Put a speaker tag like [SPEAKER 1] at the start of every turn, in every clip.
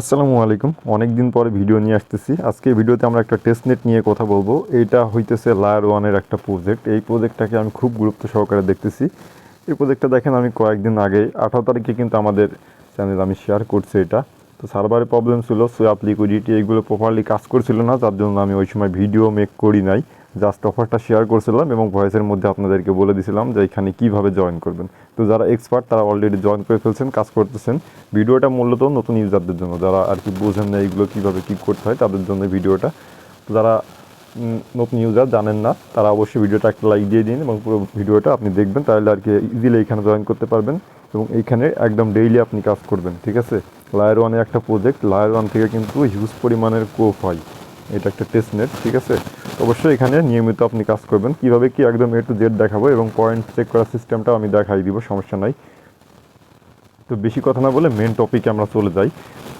[SPEAKER 1] আসসালামু আলাইকুম। অনেক দিন পরে ভিডিও নিয়ে আসতেছি। আজকে ভিডিওতে আমরা একটা টেস্ট নেট নিয়ে কথা বলব। এটা হইতেছে লায়ার ওয়ানের একটা প্রজেক্ট এই প্রজেক্টটাকে আমি খুব গুরুত্ব সহকারে দেখতেছি। এই প্রজেক্টটা দেখেন, আমি কয়েকদিন আগে, আঠারো তারিখে কিন্তু আমাদের চ্যানেল আমি শেয়ার করছি এটা। তো সার্ভারে প্রবলেম ছিল সোয়াপ লিকুইডিটি এইগুলো প্রপারলি কাজ করছিল না, যার জন্য আমি ওই সময় ভিডিও মেক করি নাই। জাস্ট অফারটা শেয়ার করছিলাম এবং ভয়েসের মধ্যে আপনাদেরকে বলে দিছিলাম যে এখানে কীভাবে জয়েন করবেন। তো যারা এক্সপার্ট তারা অলরেডি জয়েন করে ফেলছেন, কাজ করতেছেন। ভিডিওটা মূলত নতুন ইউজারদের জন্য। যারা আর কি বোঝেন না এইগুলো কীভাবে কী করতে হয়, তাদের জন্য ভিডিওটা। যারা নতুন ইউজার জানেন না, তারা অবশ্যই ভিডিওটা একটা লাইক দিয়ে দিন এবং পুরো ভিডিওটা আপনি দেখবেন। তাহলে আর কি ইজিলি এখানে জয়েন করতে পারবেন এবং এইখানে একদম ডেইলি আপনি কাজ করবেন, ঠিক আছে? লায়ার ওয়ানের একটা প্রজেক্ট লায়ার ওয়ান থেকে কিন্তু হিউজ পরিমাণের কোপ হয়। এটা একটা টেস্ট নেট ঠিক আছে? অবশ্যই এখানে নিয়মিত আপনি কাজ করবেন। কীভাবে কি একদম এ টু জেড দেখাবো এবং পয়েন্ট চেক করার সিস্টেমটাও আমি দেখাই দিব, সমস্যা নাই। তো বেশি কথা না বলে মেন টপিকে আমরা চলে যাই।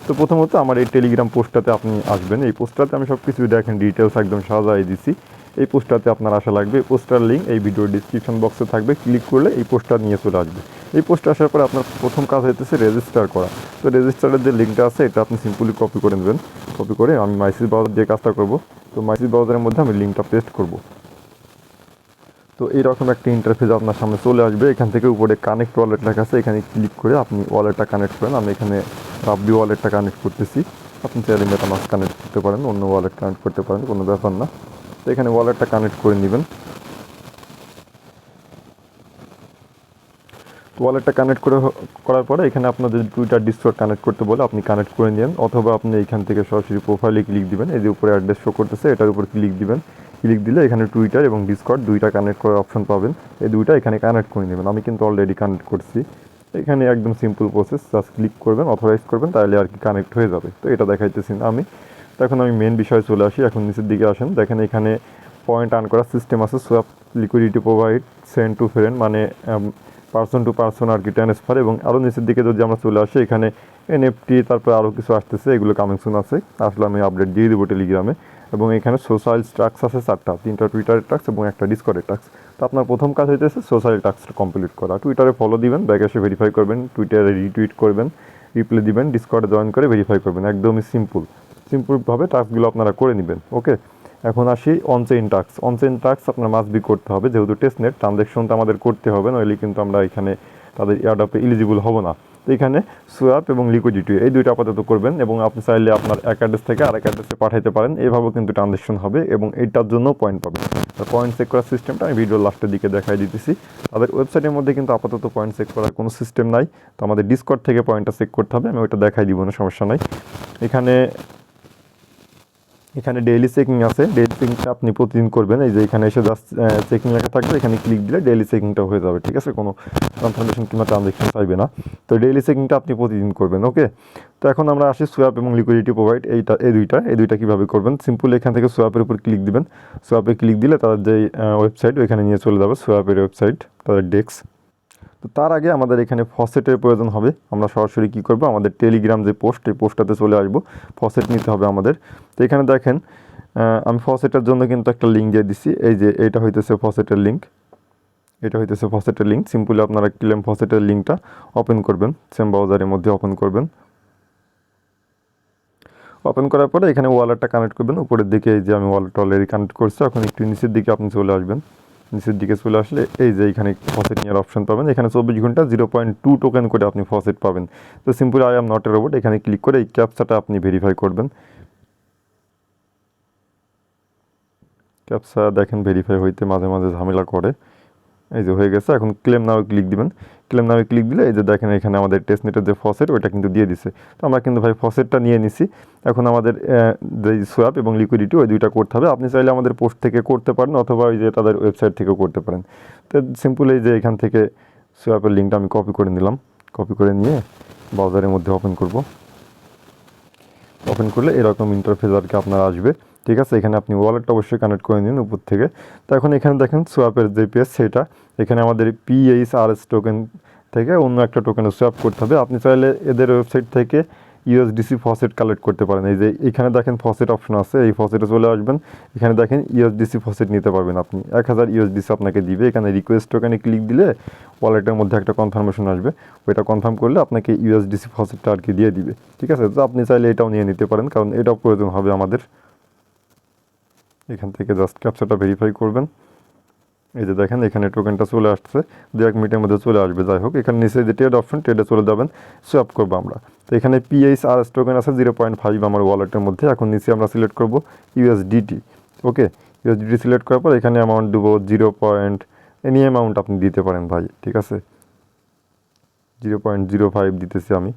[SPEAKER 1] তো প্রথমত আমার এই টেলিগ্রাম পোস্টটাতে আপনি আসবেন। এই পোস্টটাতে আমি সব কিছু দেখেন ডিটেলস একদম সাজাই দিছি। এই পোস্টটাতে আপনার আসা লাগবে, পোস্টার লিঙ্ক এই ভিডিওর ডিসক্রিপশন বক্সে থাকবে। ক্লিক করলে এই পোস্টটা নিয়ে চলে আসবে। এই পোস্টটা আসার পরে আপনার প্রথম কাজ হইতেছে রেজিস্টার করা। তো রেজিস্টারের যে লিঙ্কটা আছে, এটা আপনি সিম্পলি কপি করে নেবেন। কপি করে আমি মাইসিস ব্রাউজার দিয়ে কাজটা করব, তো মাইসিস ব্রাউজারের মধ্যে আমি লিঙ্কটা পেস্ট করব। তো এইরকম একটা ইন্টারফেস আপনার সামনে চলে আসবে। এখান থেকে উপরে কানেক্ট ওয়ালেট লেখা আছে, এখানে ক্লিক করে আপনি ওয়ালেটটা কানেক্ট করেন। আমি এখানে রাবডি ওয়ালেটটা কানেক্ট করতেছি। আপনি চাইলে মেটামাস কানেক্ট করতে পারেন, অন্য ওয়ালেট কানেক্ট করতে পারেন, কোনো ব্যাপার না। তো এখানে ওয়ালেটটা কানেক্ট করে নেবেন। ওয়ালেটটা কানেক্ট করে করার পরে এখানে আপনাদের টুইটার ডিসকর্ড কানেক্ট করতে বলে আপনি কানেক্ট করে নিন, অথবা আপনি এখান থেকে সরাসরি প্রোফাইলে ক্লিক দিবেন। যে উপরে অ্যাড্রেস শো করতেছে, এটার উপর ক্লিক দিবেন। ক্লিক দিলে এখানে টুইটার এবং ডিসকর্ড দুইটা কানেক্ট করার অপশন পাবেন। এই দুইটা এখানে কানেক্ট করে নেবেন। আমি কিন্তু অলরেডি কানেক্ট করছি। এখানে একদম সিম্পল প্রসেস জাস্ট ক্লিক করবেন অথরাইজ করবেন, তাহলে আর কি কানেক্ট হয়ে যাবে। তো এটা দেখাইতেছি না আমি। এখন আমি মেন বিষয়ে চলে আসি, এখন নিচের দিকে আসেন। দেখেন এখানে পয়েন্ট আর্ন করার সিস্টেম আছে swap liquidity provide send to friend মানে পার্সন টু পার্সন আর কি ট্রান্সফার এবং আরও নিচের দিকে যদি আমরা চলে আসি, এখানে এনএফটি তারপর আরও কিছু আসতেছে, এগুলো কামিং সুন আছে। আসলে আমি আপডেট দিয়ে দেবো টেলিগ্রামে এবং এখানে সোশ্যাল ট্রাক্স আছে চারটা, তিনটা টুইটারের ট্রাক্স এবং একটা ডিসকর্ডের টাক্স তো আপনার প্রথম কাজ হইতেছে সোশ্যাল টাক্সটা কমপ্লিট করা। টুইটারে ফলো দিবেন ব্যাগে এসে ভেরিফাই করবেন টুইটারে রিটুইট করবেন রিপ্লে দিবেন ডিসকর্ডে জয়েন করে ভেরিফাই করবেন। একদমই সিম্পল সিম্পলভাবে টাস্কগুলো আপনারা করে নেবেন ওকে এখন আসি on chain tax on chain tax আপনার মাস্ট বি করতে হবে, যেহেতু টেস্ট নেট ট্রানজ্যাকশন তো আমাদের করতে হবে, নইলে কিন্তু আমরা এখানে তাদের এয়ারডপে এলিজিবল হব না। তো এখানে সোয়াপ এবং লিকুইডিটি এই দুইটা আপাতত করবেন এবং আপনি চাইলে আপনার এক অ্যাড্রেস থেকে আরেক অ্যাড্রেসে পাঠাইতে পারেন, এভাবেও কিন্তু ট্রানজ্যাকশন হবে এবং এইটার জন্য পয়েন্ট পাবেন। পয়েন্ট চেক করার সিস্টেমটা আমি ভিডিওর লাস্টের দিকে দেখাই দিতেছি। তাদের ওয়েবসাইটের মধ্যে কিন্তু আপাতত পয়েন্ট চেক করার কোনো সিস্টেম নাই। তো আমাদের ডিসকর্ড থেকে পয়েন্টটা চেক করতে হবে, আমি ওইটা দেখাই দিব না সমস্যা নাই। এখানে এখানে ডেইলি চেকিং আছে। ডেইলি চেকিংটা আপনি প্রতিদিন করবেন। এই যে এখানে এসে জাস্ট চেকিং লেখা থাকবে, এখানে ক্লিক দিলে ডেইলি চেকিংটা হয়ে যাবে, ঠিক আছে? কোনো কনফার্মেশন কিংবা ট্রানজ্যাকশন চাইবে না। তো ডেইলি চেকিংটা আপনি প্রতিদিন করবেন ওকে তো এখন আমরা আসি সোয়াপ এবং লিকুইডিটি প্রোভাইড এইটা, এই দুইটা এই দুইটা কীভাবে করবেন? সিম্পল এখান থেকে সোয়াপের উপর ক্লিক দিবেন। সোয়াপে ক্লিক দিলে তাদের যে ওয়েবসাইট ওইখানে নিয়ে চলে যাবে। সোয়াপের ওয়েবসাইট তাদের ডেস্ক তো তার আগে আমাদের এখানে ফসেটের প্রয়োজন হবে। আমরা সরাসরি কী করব? আমাদের টেলিগ্রাম যে পোস্ট, এই পোস্টটাতে চলে আসব। ফসেট নিতে হবে আমাদের। তো এখানে দেখেন আমি ফসেটের জন্য কিন্তু একটা লিঙ্ক দিয়ে দিছি। এই যে এটা হইতেছে ফসেটের লিঙ্ক এটা হইতেছে ফসেটের লিঙ্ক সিম্পলি আপনারা ক্লেম ফসেটের লিঙ্কটা ওপেন করবেন। সেম ব্রাউজারের মধ্যে ওপেন করবেন। ওপেন করার পরে এখানে ওয়ালেটটা কানেক্ট করবেন। উপরের দিকে এই যে আমি ওয়ালেট অলরেডি কানেক্ট করছি। এখন একটু নিচের দিকে আপনি চলে আসবেন। নিচের দিকে চলে আসলে এই যে এখানে ফসেট নেওয়ার অপশন পাবেন। এখানে চব্বিশ ঘণ্টা জিরো পয়েন্ট টু টোকেন করে আপনি ফসেট পাবেন। তো simple I am not a robot এখানে ক্লিক করে এই ক্যাপচাটা আপনি ভেরিফাই করবেন। ক্যাপসা দেখেন ভেরিফাই হইতে মাঝে মাঝে ঝামেলা করে। এই যে হয়ে গেছে, এখন ক্লেম নাও ক্লিক দিবেন। ক্লেম নামে ক্লিক দিলে, এই যে দেখেন এখানে আমাদের টেস্ট টেস্টনেটের যে ফসেট ওইটা কিন্তু দিয়ে দিছে। তো আমরা কিন্তু ভাই ফসেটটা নিয়ে নিছি। এখন আমাদের যে সোয়াপ এবং লিকুইডিটি ওই দুইটা করতে হবে। আপনি চাইলে আমাদের পোস্ট থেকে করতে পারেন অথবা ওই যে তাদের ওয়েবসাইট থেকেও করতে পারেন। তো সিম্পল এই যে এখান থেকে সোয়াপের লিঙ্কটা আমি কপি করে নিলাম। কপি করে নিয়ে ব্রাউজারের মধ্যে ওপেন করব। ওপেন করলে এরকম ইন্টারফেস আর কি আপনার আসবে। ঠিক আছে, এখানে আপনি ওয়ালেটটা অবশ্যই কানেক্ট করে নিন উপর থেকে। তো এখন এখানে দেখেন সোয়াপের যে পেজ সেটা, এখানে আমাদের পিএইচ আর এস টোকেন থেকে অন্য একটা টোকেনে সোয়াপ করতে হবে। আপনি চাইলে এদের ওয়েবসাইট থেকে ইউএসডিসি ফসেট কালেক্ট করতে পারেন। এই যে এখানে দেখেন ফসেট অপশন আছে, এই ফসেটে চলে আসবেন। এখানে দেখেন ইউএসডিসি ফসেট নিতে পারবেন আপনি। এক হাজার ইউএসডিসি আপনাকে দিবে। এখানে রিকোয়েস্ট ওখানে ক্লিক দিলে ওয়ালেটের মধ্যে একটা কনফার্মেশন আসবে। ওইটা কনফার্ম করলে আপনাকে ইউএসডিসি ফসেটটা আর কি দিয়ে দিবে। ঠিক আছে? তো আপনি চাইলে এটাও নিয়ে নিতে পারেন, কারণ এটাও প্রয়োজন হবে আমাদের। এখান থেকে জাস্ট ক্যাপচারটা ভেরিফাই করবেন। এই যে দেখেন, এখানে টোকেনটা চলে আসছে। দু এক মিনিটের মধ্যে চলে আসবে। যাই হোক, এখানে নিচে যে ট্রেড অপশন ট্রেডে চলে যাবেন সোয়াপ করব আমরা। তো এখানে পিএইচ আর টোকেন আছে জিরো পয়েন্ট ফাইভ আমার ওয়ালেটের মধ্যে। এখন নিচে আমরা সিলেক্ট করব ইউএসডিটি ওকে ইউএসডিটি সিলেক্ট করার পর এখানে অ্যামাউন্ট দেবো জিরো পয়েন্ট এনি অ্যামাউন্ট আপনি দিতে পারেন ভাই, ঠিক আছে? জিরো পয়েন্ট জিরো ফাইভ দিতেছি আমি।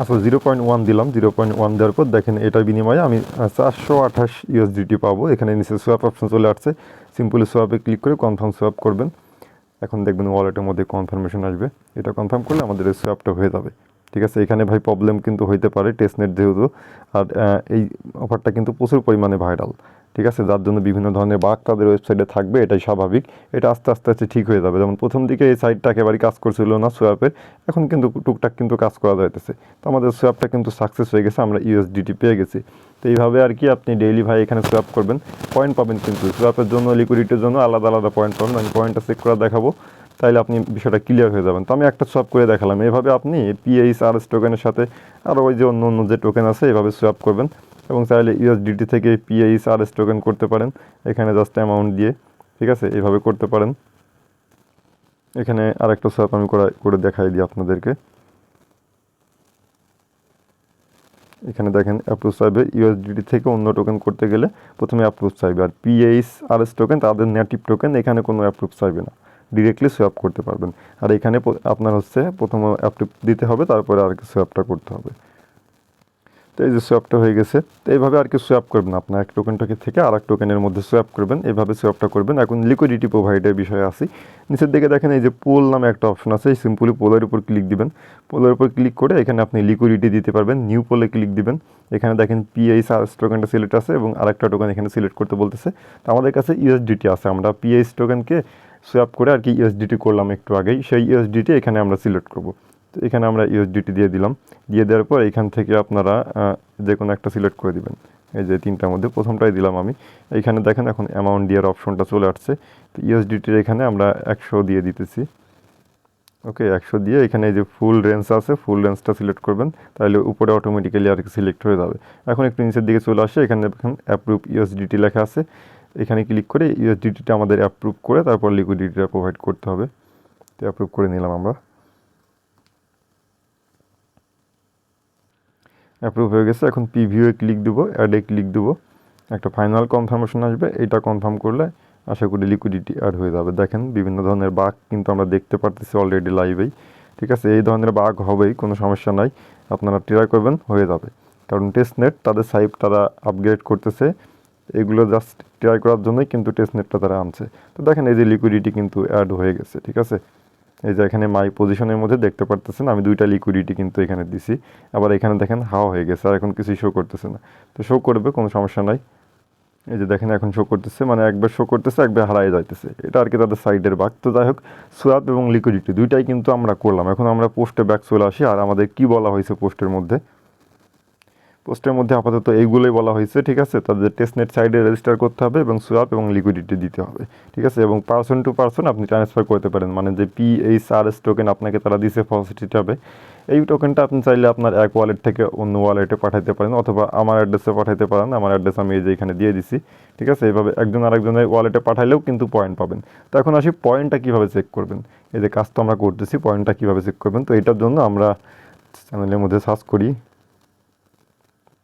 [SPEAKER 1] আচ্ছা জিরো পয়েন্ট ওয়ান দিলাম। জিরো পয়েন্ট ওয়ান দেওয়ার পর দেখেন, এটার বিনিময়ে আমি চারশো আঠাশ ইউএসডিটি পাবো। এখানে নিচে সোয়াপ অপশন চলে আসছে। সিম্পলি সোয়াপে ক্লিক করে কনফার্ম সোয়াপ করবেন। এখন দেখবেন ওয়ালেটের মধ্যে কনফার্মেশন আসবে। এটা কনফার্ম করলে আমাদের এই সোয়াপটা হয়ে যাবে। ঠিক আছে? এখানে ভাই প্রবলেম কিন্তু হইতে পারে টেস্টনেট যেহেতু। আর এই অফারটা কিন্তু প্রচুর পরিমাণে ভাইরাল ঠিক আছে? যার জন্য বিভিন্ন ধরনের বাঘ তাদের ওয়েবসাইটে থাকবে, এটাই স্বাভাবিক। এটা আস্তে আস্তে আস্তে ঠিক হয়ে যাবে। যেমন প্রথম দিকে এই সাইটটা একেবারেই কাজ করছিল না সোয়াপের এখন কিন্তু টুকটাক কিন্তু কাজ করা যাইতেছে। তো আমাদের সোয়াপটা কিন্তু সাকসেস হয়ে গেছে, আমরা ইউএসডিটি পেয়ে গেছি। তো এইভাবে আর কি আপনি ডেইলি ভাই এখানে সোয়াপ করবেন। পয়েন্ট পাবেন কিন্তু। সোয়াপের জন্য লিকুইডিটির জন্য আলাদা আলাদা পয়েন্ট পাবেন। আমি পয়েন্টটা চেক করে দেখাবো। তাইলে আপনি বিষয়টা ক্লিয়ার হয়ে যাবেন। তো আমি একটা সোয়াপ করে দেখালাম। এভাবে আপনি পিএইচ আর এস টোকেনের সাথে আরও ওই যে অন্য অন্য যে টোকেন আছে, এভাবে সোয়াপ করবেন। এবং চাইলে ইউএসডিটি থেকে পিএইচ আর টোকেন করতে পারেন। এখানে জাস্ট অ্যামাউন্ট দিয়ে, ঠিক আছে? এইভাবে করতে পারেন। এখানে আরেকটা সোয়াপ আমি করে করে দেখাই দিই আপনাদেরকে। এখানে দেখেন অ্যাপ্রুভ চাইবে ইউএসডিটি থেকে অন্য টোকেন করতে গেলে প্রথমে অ্যাপ্রুভ চাইবে আর পিএইচ আর এস টোকেন তাদের নেটিভ টোকেন এখানে কোনো অ্যাপ্রুভ চাইবে না। ডিরেক্টলি সোয়াপ করতে পারবেন। আর এখানে আপনার হচ্ছে প্রথমে অ্যাপ্রুভ দিতে হবে, তারপরে আর কি সোয়াপটা করতে হবে। তো এই যে সোয়াপটা হয়ে গেছে, তো এইভাবে আর কি সোয়াপ করবেন আপনার এক টোকেনটাকে থেকে আর এক টোকেনের মধ্যে সোয়াপ করবেন এইভাবে সোয়াপটা করবেন। এখন লিকুইডিটি প্রোভাইডের বিষয়ে আসি। নিচের দিকে দেখেন এই যে পোল নামে একটা অপশন আছে সিম্পলি পোলের উপর ক্লিক দিবেন। পোলের উপর ক্লিক করে এখানে আপনি লিকুইডিটি দিতে পারবেন নিউ পোলে ক্লিক দিবেন। এখানে দেখেন পিএইচ টোকেনটা সিলেক্ট আছে এবং আরেকটা টোকেন এখানে সিলেক্ট করতে বলতেছে। তো আমাদের কাছে ইউএসডিটি আছে, আমরা পিএইচ টোকেনকে সোয়াপ করে আর কি ইউএসডিটি করলাম একটু আগেই। সেই ইউএসডিটি এখানে আমরা সিলেক্ট করব। তো এখানে আমরা ইউএসডিটি দিয়ে দিলাম। দিয়ে দেওয়ার পর এখান থেকে আপনারা যে কোনো একটা সিলেক্ট করে দিবেন। এই যে তিনটার মধ্যে প্রথমটাই দিলাম আমি। এইখানে দেখেন এখন অ্যামাউন্ট দেওয়ার অপশনটা চলে আসছে। তো ইউএসডিটির এখানে আমরা একশো দিয়ে দিতেছি। ওকে একশো দিয়ে এখানে যে ফুল রেঞ্জ আছে ফুল রেঞ্জটা সিলেক্ট করবেন। তাহলে উপরে অটোমেটিক্যালি আর কি সিলেক্ট হয়ে যাবে। এখন একটু নিচের দিকে চলে আসে। এখানে দেখেন অ্যাপ্রুভ ইউএসডিটি লেখা আছে। এখানে ক্লিক করে ইউএসডিটিটা আমাদের অ্যাপ্রুভ করে তারপর লিকুইডিটিটা প্রোভাইড করতে হবে। তো অ্যাপ্রুভ করে নিলাম আমরা। অ্যাপ্রুভ হয়ে গেছে, এখন প্রিভিউয়ে ক্লিক দেবো অ্যাডে ক্লিক দেবো। একটা ফাইনাল কনফার্মেশন আসবে, এটা কনফার্ম করলে আশা করি লিকুইডিটি অ্যাড হয়ে যাবে। দেখেন, বিভিন্ন ধরনের বাঘ কিন্তু আমরা দেখতে পারতেছি অলরেডি লাইভেই ঠিক আছে, এই ধরনের বাঘ হবেই, কোনো সমস্যা নাই, আপনারা ট্রাই করবেন, হয়ে যাবে। কারণ টেস্টনেট তাদের সাইট তারা আপগ্রেড করতেছে, এগুলো জাস্ট ট্রাই করার জন্যই কিন্তু টেস্টনেটটা তারা আনছে। তো দেখেন, এই যে লিকুইডিটি কিন্তু অ্যাড হয়ে গেছে, ঠিক আছে? এই যে এখানে মাই পজিশনের মধ্যে দেখতে পারতেছেন, আমি দুইটা লিকুইডিটি কিন্তু এখানে দিছি। আবার এখানে দেখেন হাওয়া হয়ে গেছে, আর এখন কিছুই শো করতেছে না। তো শো করবে, কোনো সমস্যা নাই। এই যে দেখেন এখন শো করতেছে মানে একবার শো করতেছে, একবার হারাই যাইতেছে। এটা আর কি তাদের সাইডের বাক। তো যাই হোক সোয়াপ এবং লিকুইডিটি দুইটাই কিন্তু আমরা করলাম। এখন আমরা পোস্টে ব্যাক চলে আসি, আর আমাদের কি বলা হয়েছে পোস্টের মধ্যে? পোস্টের মধ্যে আপাতত এইগুলোই বলা হয়েছে, ঠিক আছে? তাদের টেস্টনেট সাইডে রেজিস্টার করতে হবে এবং সোয়াপ এবং লিকুইডিটি দিতে হবে, ঠিক আছে? এবং পার্সন টু পার্সন আপনি ট্রান্সফার করতে পারেন মানে যে P H R S token আপনাকে তারা দিছে ফসিটি হবে, এই টোকেনটা আপনি চাইলে আপনার এক ওয়ালেট থেকে অন্য ওয়ালেটে পাঠাতে পারেন, অথবা আমার অ্যাড্রেসে পাঠাতে পারেন, আমার অ্যাড্রেস আমি এই যে এখানে দিয়ে দিছি, ঠিক আছে? এইভাবে একজন আরেকজনের ওয়ালেটে পাঠাইলেও কিন্তু পয়েন্ট পাবেন। তো এখন আসি পয়েন্টটা কীভাবে চেক করবেন? এই যে কাজ তো আমরা করতেছি পয়েন্টটা কীভাবে চেক করবেন? তো এটার জন্য আমরা চ্যানেলের মধ্যে সার্চ করি।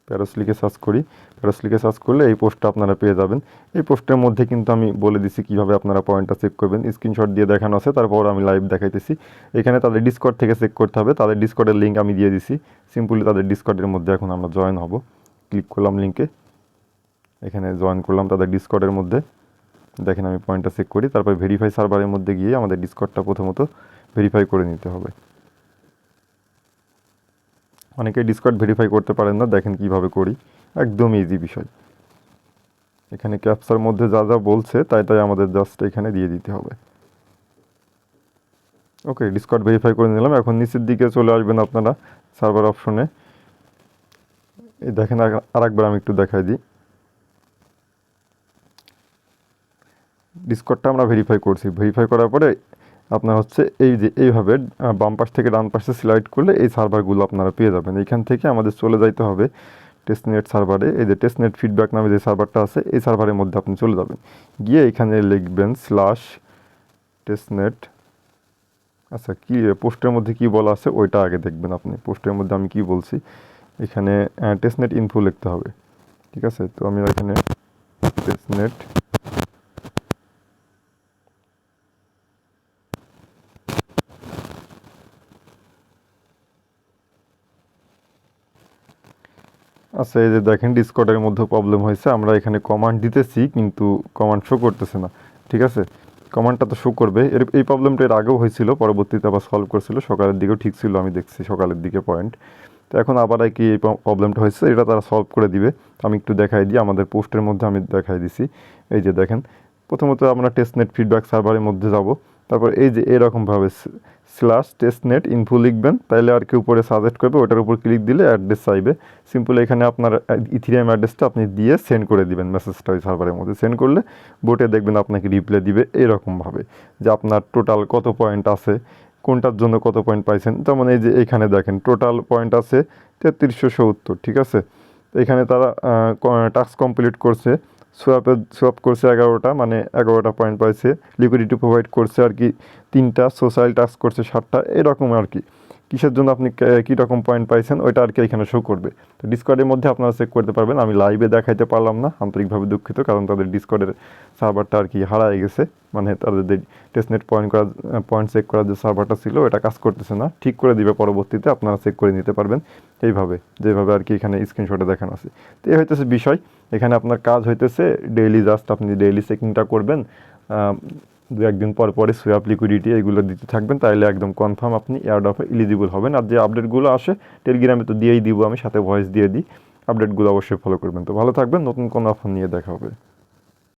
[SPEAKER 1] প্যারোস লিখে সার্চ করি। প্যারোস লিখে সার্চ করলে এই পোস্টটা আপনারা পেয়ে যাবেন। এই পোস্টের মধ্যে কিন্তু আমি বলে দিছি কীভাবে আপনারা পয়েন্টটা চেক করবেন। স্ক্রিনশট দিয়ে দেখানো আছে, তারপর আমি লাইভ দেখাইতেছি। এখানে তাদের ডিসকর্ড থেকে চেক করতে হবে। তাদের ডিসকর্ডের লিঙ্ক আমি দিয়ে দিছি। সিম্পলি তাদের ডিসকর্ডের মধ্যে এখন আমরা জয়েন হব। ক্লিক করলাম লিঙ্কে এখানে জয়েন করলাম তাদের ডিসকর্ডের মধ্যে। দেখেন আমি পয়েন্টটা চেক করি। তারপর ভেরিফাই সার্ভারের মধ্যে গিয়ে আমাদের ডিসকর্ডটা প্রথমত ভেরিফাই করে নিতে হবে। অনেকে ডিসকর্ড ভেরিফাই করতে পারেন না, দেখেন কীভাবে করি। একদম ইজি বিষয়। এখানে ক্যাপসার মধ্যে যা যা বলছে, তাই তাই আমাদের জাস্ট এখানে দিয়ে দিতে হবে। ওকে ডিসকর্ড ভেরিফাই করে নিলাম। এখন নিচের দিকে চলে আসবেন আপনারা সার্ভার অপশনে এই দেখেন, আর- একবার আমি একটু দেখাই দিই। ডিসকর্ডটা আমরা ভেরিফাই করছি। ভেরিফাই করার পরে আপনার হচ্ছে এই যে এইভাবে বাম পাশ থেকে ডান পাশে স্লাইড করলে এই সার্ভারগুলো আপনারা পেয়ে যাবেন। এখান থেকে আমাদের চলে যাইতে হবে টেস্টনেট সার্ভারে এই যে টেস্টনেট ফিডব্যাক নামে যে সার্ভারটা আছে, এই সার্ভারের মধ্যে আপনি চলে যাবেন। গিয়ে এখানে লিখবেন স্ল্যাশ টেস্টনেট আচ্ছা কি, পোস্টের মধ্যে কি বলা আছে, ওইটা আগে দেখবেন আপনি। পোস্টের মধ্যে আমি কি বলছি? এখানে টেস্টনেট ইনফো লিখতে হবে। ঠিক আছে? তো আমি এখানে টেস্টনেট আচ্ছা এই যে দেখেন ডিসকর্ডের মধ্যে প্রবলেম হয়েছে। আমরা এখানে কমান্ড দিতেছি, কিন্তু কমান্ড শো করতেছে না, ঠিক আছে? কমান্ডটা তো শো করবে। এর, এই প্রবলেমটা এর আগেও হয়েছিল, পরবর্তীতে আবার সলভ করছিল। সকালের দিকেও ঠিক ছিল, আমি দেখছি সকালের দিকে পয়েন্ট তো এখন আবার কি এই প্রবলেমটা হয়েছে, এটা তারা সলভ করে দিবে। আমি একটু দেখাই দিই, আমাদের পোস্টের মধ্যে আমি দেখাই দিছি। এই যে দেখেন, প্রথমত আমরা টেস্টনেট ফিডব্যাক সার্ভারের মধ্যে যাব। তারপর এই যে এরকমভাবে স্ল্যাশ টেস্টনেট ইনফো লিখবেন, তাইলে আর কি উপরে সাজেস্ট করবে ওটার উপর ক্লিক দিলে অ্যাড্রেস চাইবে। সিম্পল এখানে আপনার ইথিরিয়াম অ্যাড্রেসটা আপনি দিয়ে সেন্ড করে দিবেন মেসেজটা ওই সার্ভারের মধ্যে। সেন্ড করলে বোটে দেখবেন আপনাকে রিপ্লাই দিবে এরকমভাবে যে আপনার টোটাল কত পয়েন্ট আছে, কোনটার জন্য কত পয়েন্ট পাইছেন। যেমন এই যে এখানে দেখেন টোটাল পয়েন্ট আছে তেত্রিশশো সত্তর, ঠিক আছে? এখানে তারা টাস্ক কমপ্লিট করছে। সোয়াপে সোয়াপ করছে এগারোটা মানে এগারোটা পয়েন্ট পাইছে। লিকুইডিটি প্রোভাইড করছে আর কি তিনটা সোশ্যাল টাস্ক করছে সাতটা, এরকম আর কি। কিসের জন্য আপনি কে- কী রকম পয়েন্ট পাইছেন, ওইটা আর কি এখানে শো করবে। তো ডিসকর্ডের মধ্যে আপনারা চেক করতে পারবেন। আমি লাইভে দেখাইতে পারলাম না, আন্তরিকভাবে দুঃখিত, কারণ তাদের ডিসকর্ডের সার্ভারটা আর কি হারায় গেছে। মানে তাদের টেস্টনেট পয়েন্ট করা পয়েন্ট চেক করার যে সার্ভারটা ছিল এটা কাজ করতেছে না। ঠিক করে দিবে পরবর্তীতে, আপনারা চেক করে নিতে পারবেন। এইভাবে, যেভাবে আর কি এখানে স্ক্রিনশটে দেখানো আছে। তো এই হইতেছে বিষয়। এখানে আপনার কাজ হইতেছে ডেইলি জাস্ট আপনি ডেইলি চেকিংটা করবেন। দু একদিন পর পরে সোয়াপ লিকুইডিটি এগুলো দিতে থাকবেন তাহলে একদম কনফার্ম আপনি এয়ারড্রপে এলিজিবল হবেন। আর যে আপডেটগুলো আসে টেলিগ্রামে তো দিয়েই দিব, আমি সাথে ভয়েস দিয়ে দিই। আপডেটগুলো অবশ্যই ফলো করবেন। তো ভালো থাকবেন, নতুন কোনো অফার নিয়ে দেখা হবে।